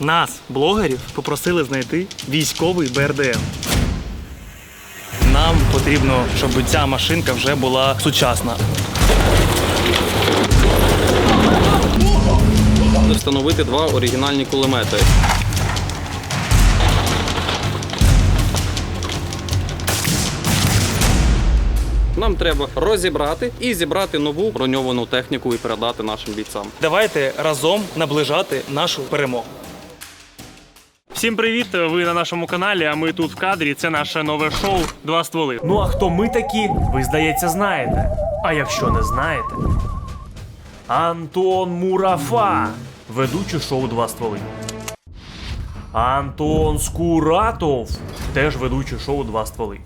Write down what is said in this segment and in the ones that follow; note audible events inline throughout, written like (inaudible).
Нас, блогерів, попросили знайти військовий БРДМ. Нам потрібно, щоб ця машинка вже була сучасна. встановити два оригінальні кулемети. Нам треба розібрати і зібрати нову броньовану техніку і передати нашим бійцям. Давайте разом наближати нашу перемогу. Всім привіт! Ви на нашому каналі, а ми тут в кадрі. Це наше нове шоу Два стволи. Ну а хто ми такі, ви здається, знаєте. А якщо не знаєте, Антон Мурафа, ведучий шоу Два стволи. Антон Скуратов, теж ведучий шоу Два стволи.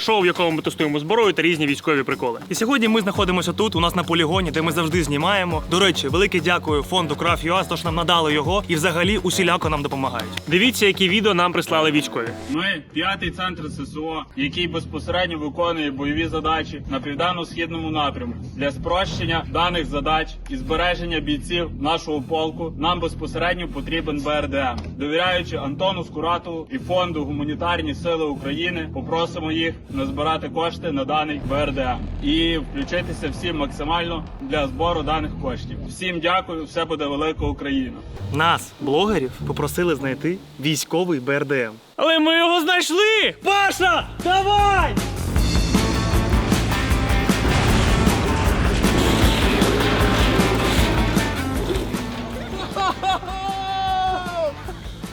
Шоу, в якому ми тестуємо зброю та різні військові приколи. І сьогодні ми знаходимося тут, у нас на полігоні, де ми завжди знімаємо. До речі, велике дякую фонду Краф.ЮА, що ж нам надали його і взагалі усіляко нам допомагають. Дивіться, які відео нам прислали військові. Ми п'ятий центр ССО, який безпосередньо виконує бойові задачі на південно-східному напрямку. Для спрощення даних задач і збереження бійців нашого полку нам безпосередньо потрібен БРДМ. Довіряючи Антону Скуратову і фонду Гуманітарні Сили України, попросимо їх назбирати кошти на даний БРДМ і включитися всім максимально для збору даних коштів. Всім дякую, все буде велика Україна. Нас, блогерів, попросили знайти військовий БРДМ. Але ми його знайшли! Паша, давай!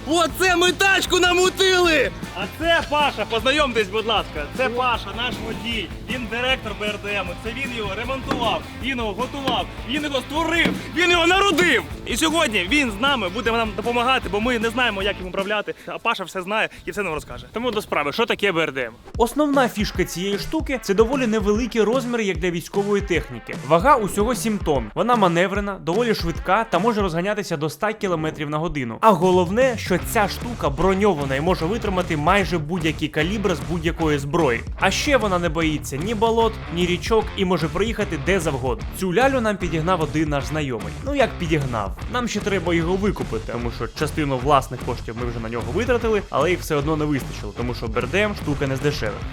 Оце ми тачку намутили! А це Паша, познайомтесь, будь ласка. Це Паша, наш водій. Він директор БРДМ. Це він його ремонтував, він його готував, він його створив, він його народив. І сьогодні він з нами буде нам допомагати, бо ми не знаємо, як їм управляти. А Паша все знає і все нам розкаже. Тому до справи, що таке БРДМ? Основна фішка цієї штуки це доволі невеликі розміри, як для військової техніки. Вага усього 7 тонн. Вона маневрена, доволі швидка та може розганятися до 100 км на годину. А головне, що ця штука броньована і може витримати майже будь-який калібр з будь-якої зброї. А ще вона не боїться ні болот, ні річок і може проїхати де завгодно. Цю лялю нам підігнав один наш знайомий. Ну як підігнав? Нам ще треба його викупити, тому що частину власних коштів ми вже на нього витратили, але їх все одно не вистачило, тому що Бердем штука не з.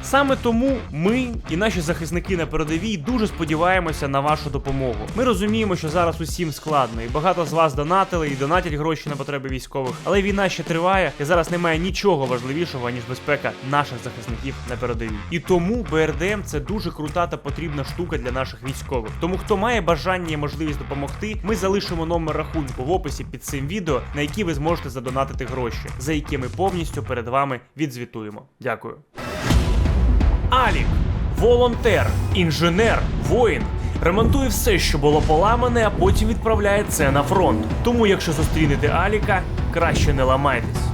Саме тому ми і наші захисники на передовій дуже сподіваємося на вашу допомогу. Ми розуміємо, що зараз усім складно, і багато з вас донатили і донатять гроші на потреби військових. Але війна ще триває, і зараз немає нічого важливішого ніж безпека наших захисників на передовій. І тому БРДМ це дуже крута та потрібна штука для наших військових. Тому хто має бажання і можливість допомогти, ми залишимо номер рахунку в описі під цим відео, на який ви зможете задонатити гроші, за які ми повністю перед вами відзвітуємо. Дякую. Алік, волонтер, інженер, воїн. Ремонтує все, що було поламане, а потім відправляє це на фронт. Тому, якщо зустрінете Аліка, краще не ламайтесь.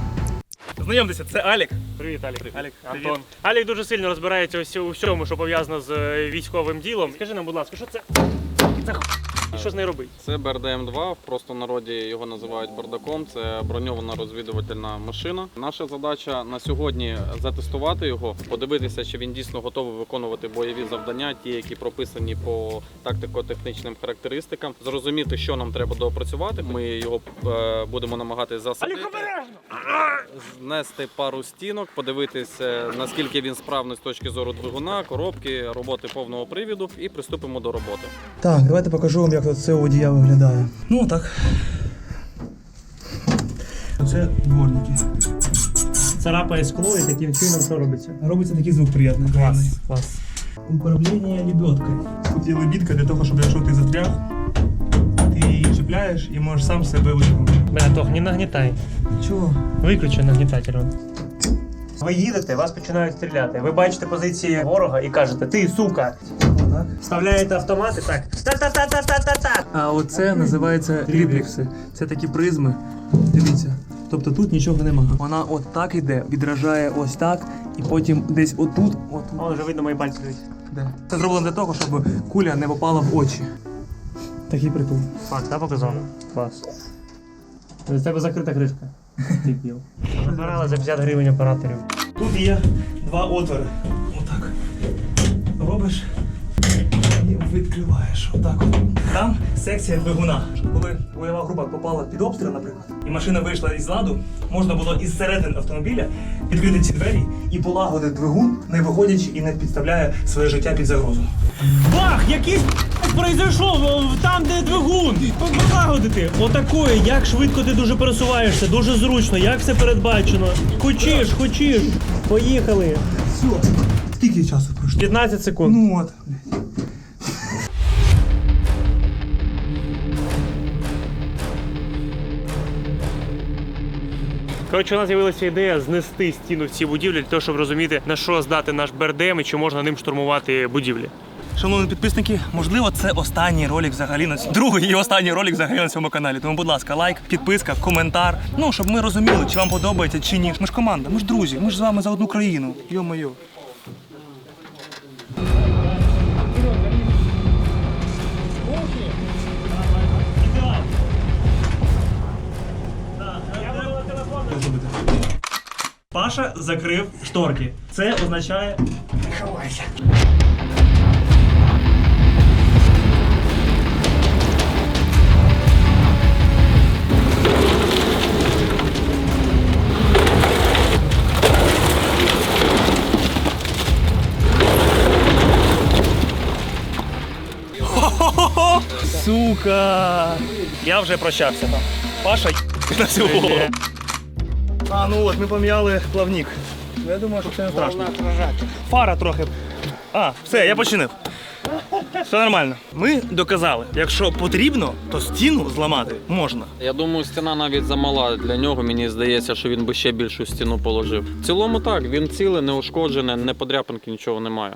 Знайомтеся, це Алік. Привіт, Алік. Алік, Привіт. Антон. Алік дуже сильно розбирається у всьому- що пов'язано з е, військовим ділом. Скажи нам, будь ласка, що це? Це що з нею робить? Це БРДМ-2, в просто народі його називають бардаком. Це броньована розвідувальна машина. Наша задача на сьогодні затестувати його, подивитися, чи він дійсно готовий виконувати бойові завдання, ті, які прописані по тактико-технічним характеристикам, зрозуміти, що нам треба доопрацювати. Ми його е, будемо намагатися засадити, знести пару стінок, подивитися, наскільки він справний з точки зору двигуна, коробки, роботи повного привіду, і приступимо до роботи. Так, давайте покажу вам, як тут це водія виглядає. Ну так. Це дворники. Царапає скло і таким чином що робиться? Робиться такий звук приємний. приємний. клас. Управління лебедкою. Тут є лебідка для того, щоб якщо ти застряг, ти її чіпляєш і можеш сам себе витягнути. Бля, Тох, не нагнітай. Чого? Виключи нагнітатель. Ви їдете, вас починають стріляти. Ви бачите позиції ворога і кажете, ти сука. Вставляєте автомати так. Та-та-та-та-та-та-та. А оце називається тріплікси. Це такі призми. Дивіться. Тобто тут нічого немає. Вона от так іде, відражає ось так, і потім десь отут, от О, вже видно мої пальці. де. Це зроблено для того, щоб куля не попала в очі. Такий прикол. Факт, так показав? Клас. З тебе закрита кришка. Ти. Забирали за 50 гривень операторів. Тут є два отвори. Отак. Робиш і відкриваєш. Отак от. Там секція двигуна. Коли бойова група попала під обстріл, наприклад, і машина вийшла із ладу, можна було із середини автомобіля відкрити ці двері і полагодити двигун, не виходячи і не підставляє своє життя під загрозу. Бах! Якийсь произойшов там, де двигун. Полагодити. Отакої, як швидко ти дуже пересуваєшся, дуже зручно, як все передбачено. Хочеш, хочеш. Поїхали. Все, скільки часу пройшло? 15 секунд. Ну от. Коротше, у нас з'явилася ідея знести стіну в цій будівлі для того, щоб розуміти, на що здати наш БРДМ і чи можна ним штурмувати будівлі. Шановні підписники, можливо, це останній ролик взагалі на цьому- другий і останній ролик взагалі на цьому каналі. Тому, будь ласка, лайк, підписка, коментар. Ну, щоб ми розуміли, чи вам подобається, чи ні. Ми ж команда, ми ж друзі, ми ж з вами за одну країну. Йо-моє. Паша закрив шторки. Це означає. Ховайся. Сука! Я вже прощався там. Паша на всю голову. А, ну от, ми поміняли плавник. Я думаю, що це не страшно. Фара трохи. А, все, я починив. Все нормально. Ми доказали, якщо потрібно, то стіну зламати можна. Я думаю, стіна навіть замала для нього. Мені здається, що він би ще більшу стіну положив. В цілому так, він цілий, не ушкоджений, не подряпинки, нічого немає.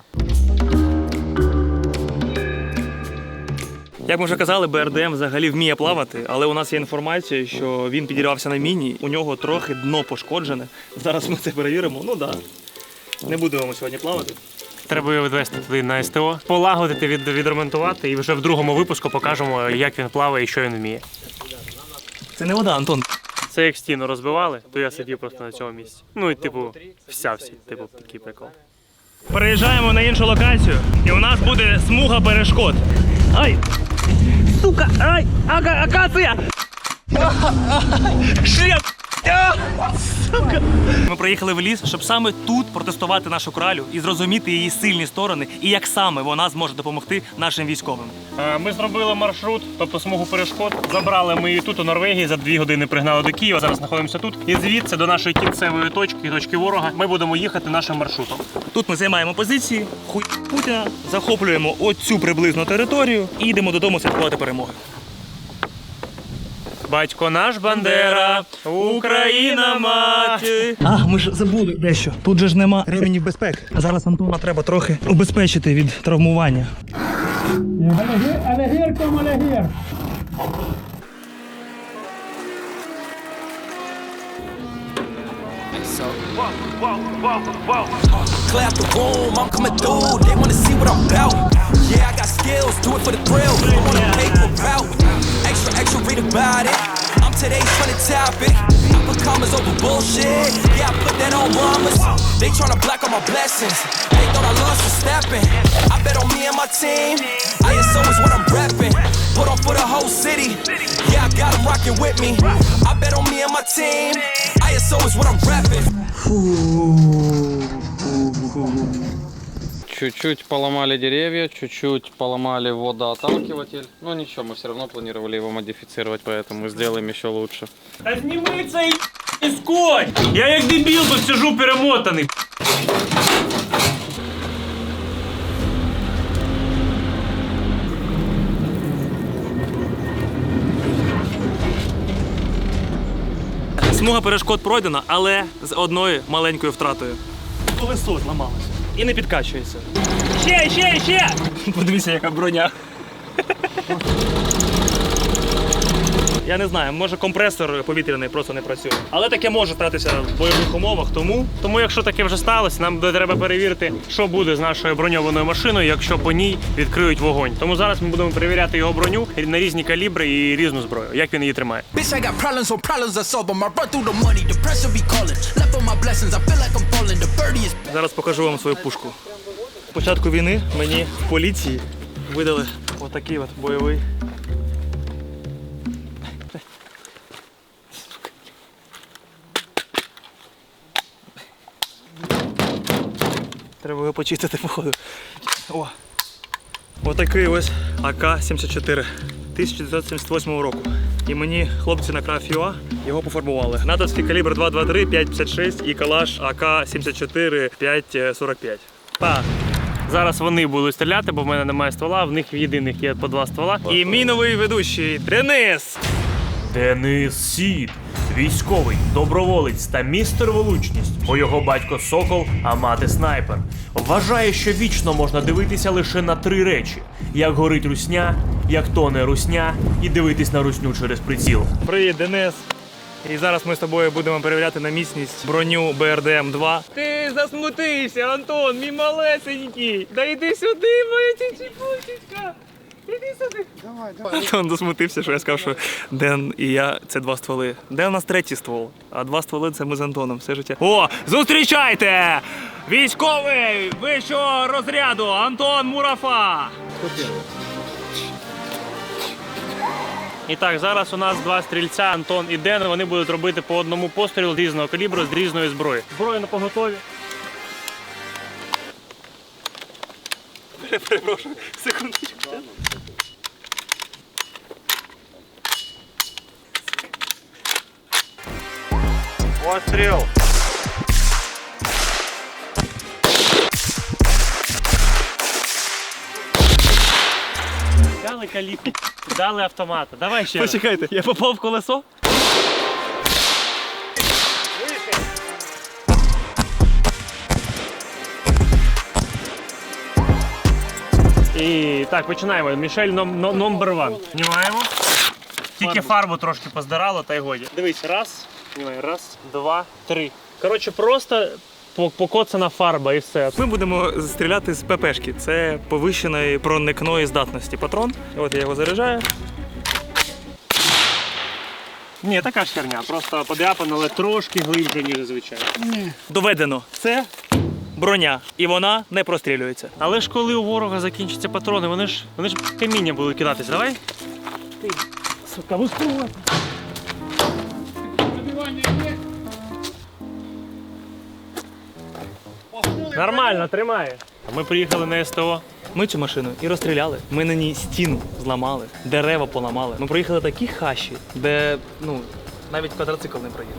Як ми вже казали, БРДМ взагалі вміє плавати, але у нас є інформація, що він підірвався на міні, у нього трохи дно пошкоджене. Зараз ми це перевіримо. Ну так. Да. Не будемо сьогодні плавати. Треба його відвести туди на СТО, полагодити, від, відремонтувати, і вже в другому випуску покажемо, як він плаває і що він вміє. Це не вода, Антон. Це як стіну розбивали, то я сидів просто на цьому місці. Ну і типу, вся всі, типу, такий прикол. Переїжджаємо на іншу локацію, і у нас буде смуга перешкод. Ай! Сука! Ай! Ага, акация! (laughs) Шреб! Сука! Ми приїхали в ліс, щоб саме тут протестувати нашу кралю і зрозуміти її сильні сторони, і як саме вона зможе допомогти нашим військовим. Е, Ми зробили маршрут, тобто смугу перешкод. Забрали ми її тут у Норвегії. За дві години пригнали до Києва. Зараз знаходимося тут. І звідси до нашої кінцевої точки, точки ворога, ми будемо їхати нашим маршрутом. Тут ми займаємо позиції, хуй Путіна, захоплюємо оцю приблизну територію і йдемо додому святкувати перемоги. Батько наш Бандера, Україна мати. А, ми ж забули дещо. Тут же ж нема ременів безпеки. А зараз Антона треба трохи убезпечити від травмування. Out the room, I'm coming through. They wanna see what I'm about. Yeah, I got skills, do it for the thrill. I wanna paper route. Extra, extra, read about it. I'm today's trending topic. I put commas over bullshit. Yeah, I put that on mamas. They tryna block all my blessings. They thought I lost for stepping. I bet on me and my team. ISO is what I'm repping. Put on for the whole city. Yeah, I got them rocking with me. I bet on me and my team. ISO is what I'm repping. Чуть-чуть поломали деревья, чуть-чуть поломали водоотталкиватель. Но ничего, мы все равно планировали его модифицировать, поэтому сделаем еще лучше. Та зніми цей скотч! Я як дебіл тут сижу перемотаний. Смуга перешкод пройдена, але з одною маленькою втратою. Колесо зламалося. І не підкачується. Ще, ще, ще! Подивися, яка броня. Я не знаю, може компресор повітряний просто не працює. Але таке може статися в бойових умовах, тому Тому, якщо таке вже сталося, нам буде треба перевірити, що буде з нашою броньованою машиною, якщо по ній відкриють вогонь. Тому зараз ми будемо перевіряти його броню на різні калібри і різну зброю, як він її тримає. Зараз покажу вам свою пушку. З початку війни мені в поліції видали отакий от бойовий. Треба його почистити, походу. О. Отакий ось АК-74 1978 року. І мені хлопці на Краф.ЮА його пофарбували. Натовський калібр 223, 5,56 і калаш АК-74 5,45. Па. Зараз вони будуть стріляти, бо в мене немає ствола, в них в єдиних є по два ствола. І мій новий ведучий Денис. Денис Сід, військовий, доброволець та містер Волучність, бо його батько Сокол, а мати снайпер. Вважає, що вічно можна дивитися лише на три речі: як горить русня, як тоне русня, і дивитись на русню через приціл. Привіт, Денис. І зараз ми з тобою будемо перевіряти на міцність броню БРДМ 2. Ти засмутився, Антон, мій малесенький. Да йди сюди, моя чичіпусечка. Давай, давай. Антон засмутився, що я сказав, що Ден і я це два стволи. Де у нас третій ствол? А два стволи це ми з Антоном все життя. О, зустрічайте! Військовий вищого розряду Антон Мурафа. І так, зараз у нас два стрільця, Антон і Ден. Вони будуть робити по одному пострілу різного калібру, з різної зброї. Зброя на поготові. Перепрошую, секундочку. Постріл! Дали калібр, дали автомата. Давай ще раз. Почекайте, я попав в колесо? І так, починаємо. Мішель ном, ном, номер ван. Знімаємо. Тільки фарбу трошки поздирало, та й годі. Дивись, раз, знімай, раз, два, три. Коротше, просто покоцана фарба і все. Ми будемо стріляти з ППшки. Це повищеної проникної здатності патрон. От я його заряджаю. Ні, така ж херня, просто подряпана, але трошки глибше, ніж зазвичай. Доведено. Це броня, і вона не прострілюється. Але ж коли у ворога закінчаться патрони, вони ж вони ж каміння будуть кидатись. Давай. Ти, сука, вискувати. Нормально, тримає. Ми приїхали на СТО. Ми цю машину і розстріляли. Ми на ній стіну зламали, дерева поламали. Ми проїхали такі хащі, де ну навіть квадроцикл не проїхав.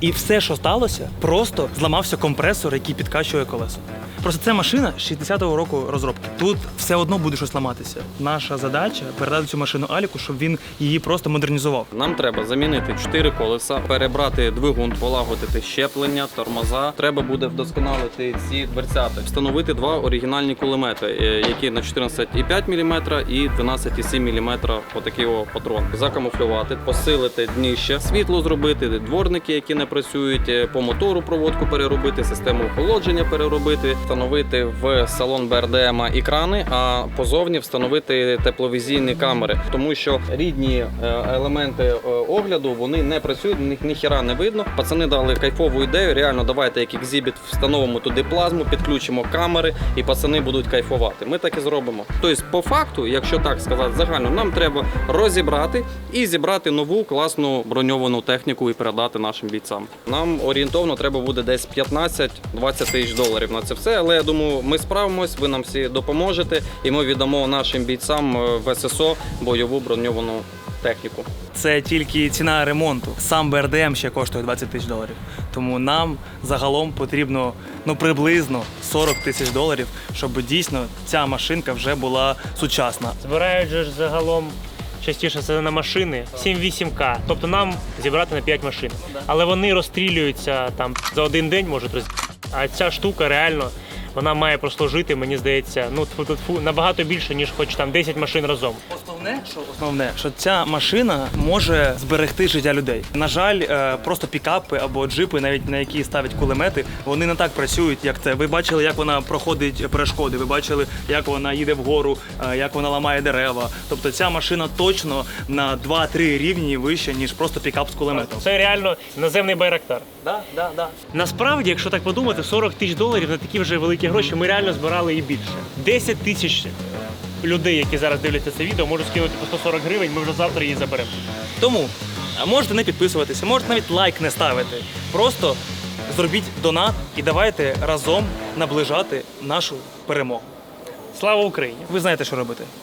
І все, що сталося, просто зламався компресор, який підкачує колесо. Просто це машина 60-го року розробки. Тут все одно буде щось ламатися. Наша задача передати цю машину Аліку, щоб він її просто модернізував. Нам треба замінити 4 колеса, перебрати двигун, полагодити щеплення, тормоза. Треба буде вдосконалити ці дверцята, встановити два оригінальні кулемети, е, які на 14,5 мм і 12,7 мм отакий патрон. Закамуфлювати, посилити дніще, світло зробити, дворники, які не працюють, е, по мотору проводку переробити, систему охолодження переробити, встановити в салон БРДМ екрани, а позовні встановити тепловізійні камери, тому що рідні е, елементи е, огляду вони не працюють, них ніхіра не видно. Пацани дали кайфову ідею. Реально, давайте як екзібіт встановимо туди плазму, підключимо камери, і пацани будуть кайфувати. Ми так і зробимо. Тобто, по факту, якщо так сказати загально, нам треба розібрати і зібрати нову класну броньовану техніку і передати нашим бійцям. Нам орієнтовно треба буде десь 15-20 тисяч доларів на це все. Але я думаю, ми справимось, ви нам всі допоможете, і ми віддамо нашим бійцям е, в ССО бойову броньовану техніку. Це тільки ціна ремонту. Сам БРДМ ще коштує 20 тисяч доларів. Тому нам загалом потрібно ну приблизно 40 тисяч доларів, щоб дійсно ця машинка вже була сучасна. Збирають же ж загалом частіше це на машини 7-8К. Тобто нам зібрати на 5 машин. Але вони розстрілюються там за один день можуть роз... А ця штука реально вона має прослужити, мені здається, ну набагато більше, ніж хоч там 10 машин разом. Основне, що основне, що ця машина може зберегти життя людей. На жаль, е, просто пікапи або джипи, навіть на які ставлять кулемети, вони не так працюють, як це. Ви бачили, як вона проходить перешкоди. Ви бачили, як вона їде вгору, е, як вона ламає дерева. Тобто ця машина точно на 2-3 рівні вища, ніж просто пікап з кулеметом. Це реально наземний байрактар. Да, да, да. Насправді, якщо так подумати, 40 тисяч доларів на такі вже великі гроші ми реально збирали і більше. 10 тисяч людей, які зараз дивляться це відео, можуть скинути по 140 гривень, ми вже завтра її заберемо. Тому можете не підписуватися, можете навіть лайк не ставити. Просто зробіть донат і давайте разом наближати нашу перемогу. Слава Україні! Ви знаєте, що робити.